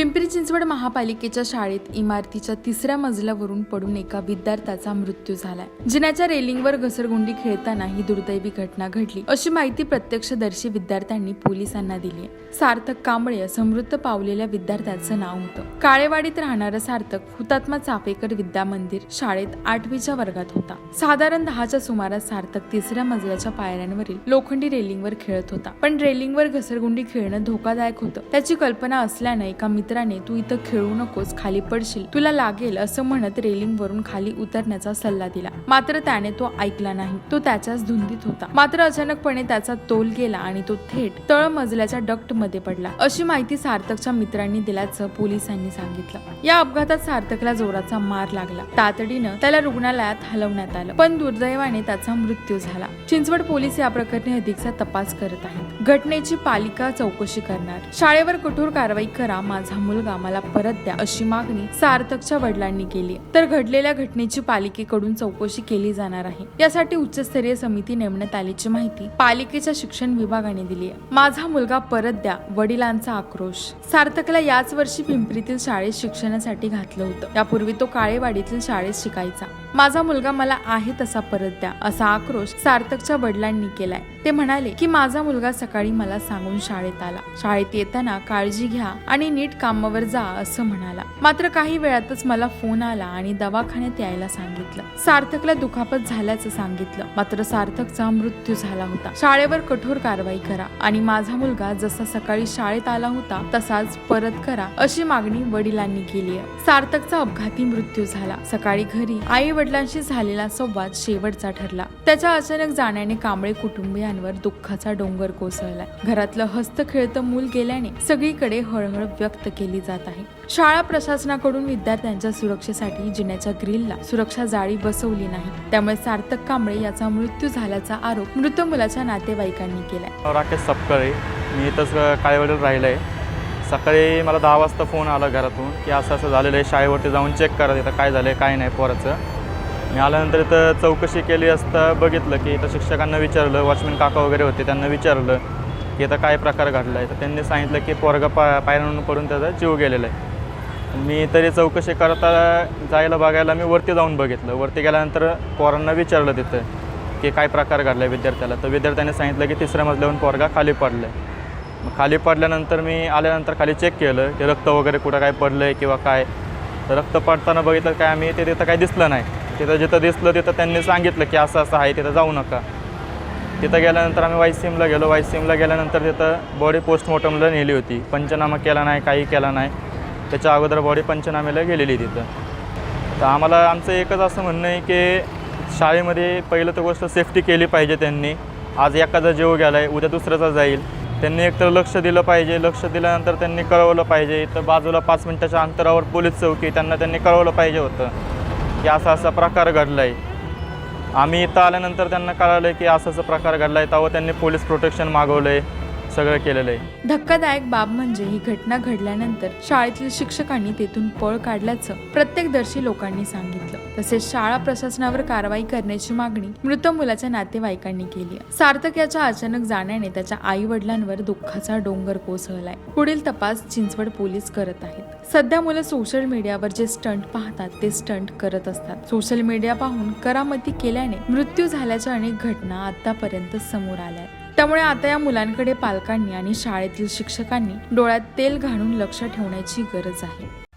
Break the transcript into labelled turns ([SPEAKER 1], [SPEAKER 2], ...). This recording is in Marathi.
[SPEAKER 1] पिंपरी चिंचवड महापालिकेच्या शाळेत इमारतीच्या तिसऱ्या मजल्यावरून पडून एका विद्यार्थ्याचा मृत्यू झालाय. जिन्याच्या रेलिंगवर घसरगुंडी खेळताना ही दुर्दैवी घटना घडली. अशी माहिती प्रत्यक्षदर्शी विद्यार्थ्यांनी पोलिसांना दिली आहे सार्थक कांबळे असं मृत पावलेल्या विद्यार्थ्याचं नाव होतं. काळेवाडीत राहणारं सार्थक हुतात्मा चाफेकर विद्या मंदिर शाळेत आठवीच्या वर्गात होता. साधारण दहाच्या सुमारास सार्थक तिसऱ्या मजल्याच्या पायऱ्यांवरील लोखंडी रेलिंगवर खेळत होता. पण रेलिंगवर घसरगुंडी खेळणं धोकादायक होतं. त्याची कल्पना असल्यानं एका मित्र मित्राने तू इथं खेळू नकोस खाली पडशील. तुला लागेल असं म्हणत रेलिंग वरून खाली उतरण्याचा सल्ला दिला. मात्र त्याने तो ऐकला नाही. तो त्याच्याच धुंदीत होता. मात्र अचानकपणे त्याचा तोल गेला आणि तो थेट तळ मजल्याच्या डक्टमध्ये पडला. अशी माहिती सार्थकच्या मित्रांनी दिल्याचं पोलिसांनी सांगितलं. या अपघातात सार्थकला जोराचा मार लागला. तातडीनं त्याला रुग्णालयात हलवण्यात आलं. पण दुर्दैवाने त्याचा मृत्यू झाला. चिंचवड पोलीस या प्रकरणी अधिकचा तपास करत आहेत. घटनेची पालिका चौकशी करणार. शाळेवर कठोर कारवाई करा माझा मुलगा मला परत द्या अशी मागणी सार्थकच्या वडिलांनी केली. तर घडलेल्या घटनेची पालिकेकडून चौकशी केली जाणार आहे. यासाठी उच्चस्तरीय समिती नेमण्यात आल्याची माहिती पालिकेच्या शिक्षण विभागाने दिली आहे. माझा मुलगा परत द्या वडिलांचा आक्रोश. सार्थकला याच वर्षी पिंपरीतील शाळेत शिक्षणासाठी घातलं होतं. यापूर्वी तो काळेवाडीतील शाळेत शिकायचा. माझा मुलगा मला आहे तसा परत द्या असा आक्रोश सार्थकच्या वडिलांनी केलाय. ते म्हणाले की माझा मुलगा सकाळी मला सांगून शाळेत आला. शाळेत येताना काळजी घ्या आणि नीट कामावर जा असं म्हणाला. मात्र काही वेळातच मला फोन आला आणि दवाखान्यात यायला सांगितलं. सार्थकला दुखापत झाल्याचं सांगितलं. मात्र सार्थकचा मृत्यू झाला होता. शाळेवर कठोर कारवाई करा आणि माझा मुलगा जसा सकाळी शाळेत आला होता तसाच परत करा अशी मागणी वडिलांनी केली आहे. सार्थकचा अपघाती मृत्यू झाला. सकाळी घरी आई वडिलांशी झालेला संवाद शेवटचा ठरला. त्याच्या अचानक जाण्याने कांबळे कुटुंबियांवर दुःखाचा डोंगर कोसळलाय. घरातलं हस्त खेळतं मूल गेल्याने सगळीकडे हळहळ व्यक्त केली जात आहे. शाळा प्रशासनाकडून विद्यार्थ्यांच्या सुरक्षेसाठी जिन्याच्या ग्रिलला सुरक्षा जाळी बसवली नाही. त्यामुळे सार्थक कांबळे याचा मृत्यू झाल्याचा आरोप मृत मुलाच्या नातेवाईकांनी केलाय.
[SPEAKER 2] राकेश सपकाळे. मी इथंच काळेवाडीला राहिलं आहे सकाळी मला दहा वाजता फोन आला घरातून की असं असं झालेलं आहे शाळेवरती जाऊन चेक करा तिथं काय झालं आहे काय नाही पोराचं. मी आल्यानंतर इथं चौकशी केली असता बघितलं की इथं शिक्षकांना विचारलं वॉचमॅन काका वगैरे होते त्यांना विचारलं की आता काय प्रकार घडला आहे तर त्यांनी सांगितलं की पोरगा पा पायऱ्यांवरून पडून त्याचा जीव गेलेला आहे. मी तरी चौकशी करता जायला बघायला मी वरती जाऊन बघितलं. वरती गेल्यानंतर पोरांना विचारलं तिथं की काय प्रकार घडला आहे विद्यार्थ्याला? तर विद्यार्थ्याने सांगितलं की तिसऱ्या मजल्यावरून पोरगा खाली पडला आहे मग खाली पडल्यानंतर मी आल्यानंतर खाली चेक केलं की रक्त वगैरे कुठं काय पडलं आहे किंवा काय. तर रक्त पडताना बघितलं काय आम्ही ते तिथं काय दिसलं नाही. तिथं जिथं दिसलं तिथं त्यांनी सांगितलं की असं असं आहे तिथं जाऊ नका. तिथं गेल्यानंतर आम्ही वायसीमला गेलो. वाय सिमला गेल्यानंतर तिथं बॉडी पोस्टमॉर्टमला नेली होती. पंचनामा केला नाही काही केला नाही. त्याच्या अगोदर बॉडी पंचनाम्याला गेलेली तिथं. तर आम्हाला आमचं एकच असं म्हणणं आहे की शाळेमध्ये पहिलं तर गोष्ट सेफ्टी केली पाहिजे त्यांनी. आज एखादा जीव गेला आहे उद्या दुसऱ्याचा जाईल. त्यांनी एकतर लक्ष दिलं पाहिजे. लक्ष दिल्यानंतर त्यांनी कळवलं पाहिजे. इथं बाजूला पाच मिनटाच्या अंतरावर पोलीस चौकी त्यांना त्यांनी कळवलं पाहिजे होतं. की असा असा प्रकार घडला आहे आम्ही इथं आल्यानंतर त्यांना कळालं की असं असं प्रकार घडला आहे तेव्हा त्यांनी पोलीस प्रोटेक्शन मागवलं आहे सगळं केलेलं आहे.
[SPEAKER 1] धक्कादायक बाब म्हणजे ही घटना घडल्यानंतर शाळेतील शिक्षकांनी तेथून पळ काढल्याचं प्रत्येकदर्शी लोकांनी सांगितलं. तसेच शाळा प्रशासनावर कारवाई करण्याची मागणी मृत मुलाच्या नातेवाईकांनी केली सार्थक याच्या अचानक जाण्याने त्याच्या आई वडिलांवर दुःखाचा डोंगर कोसळलाय. पुढील तपास चिंचवड पोलीस करत आहेत. सध्या मुलं सोशल मीडियावर जे स्टंट पाहतात ते स्टंट करत असतात. सोशल मीडिया पाहून करामती केल्याने मृत्यू झाल्याच्या अनेक घटना आतापर्यंत समोर आल्या त्यामुळे आता या मुलांकडे पालकांनी आणि शाळेतील शिक्षकांनी डोळ्यात तेल घालून लक्ष ठेवण्याची गरज आहे.